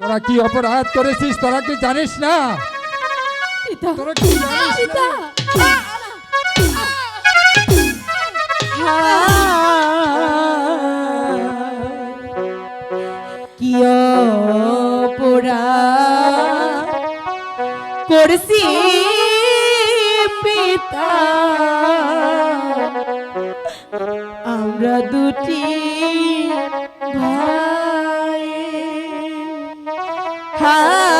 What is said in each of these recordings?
তোরা কি অপরাধ করেছিস? তোরা কি জানিস না? তোরা কি জানিস কি পোড়া করছি পিতা। আমরা দুটি ভাই। হায়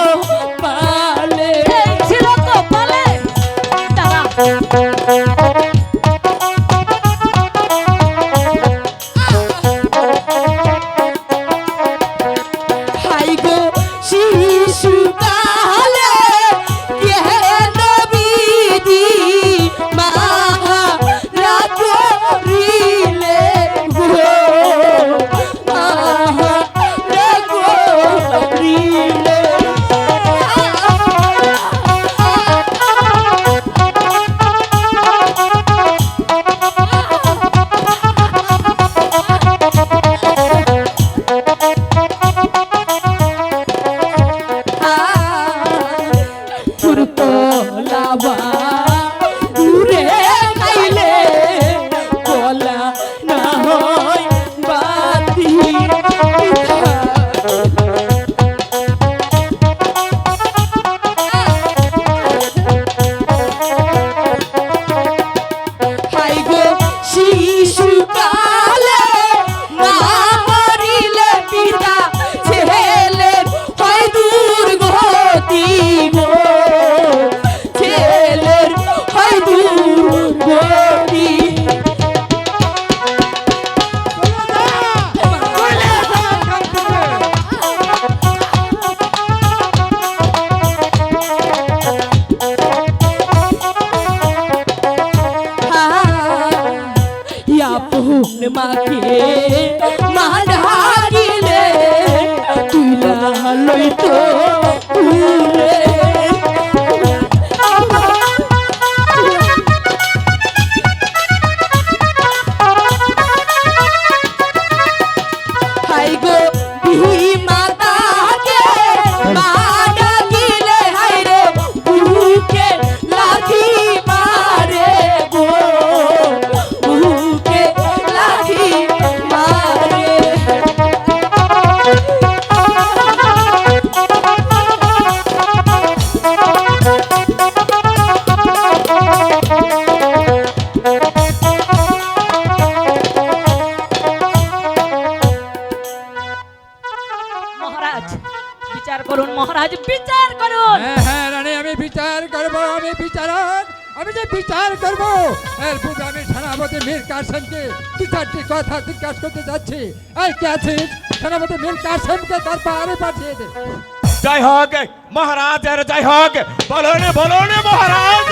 妈า বিচার করুন মহারাজ বিচার করুন। হ্যাঁ হ্যাঁ রানী আমি বিচার করব আমি বিচারক আমি যে বিচার করব এর পূর্বে আমি সেনাপতি মীর কাসেমকে দু চারটি কথা জিজ্ঞাসা করতে যাচ্ছি। এই কে আছিস? সেনাপতি মীর কাসেমকে তার পাহাড়ে পাঠিয়ে দে। জয় হোক মহারাজের জয় হোক বলুন বলুন মহারাজ।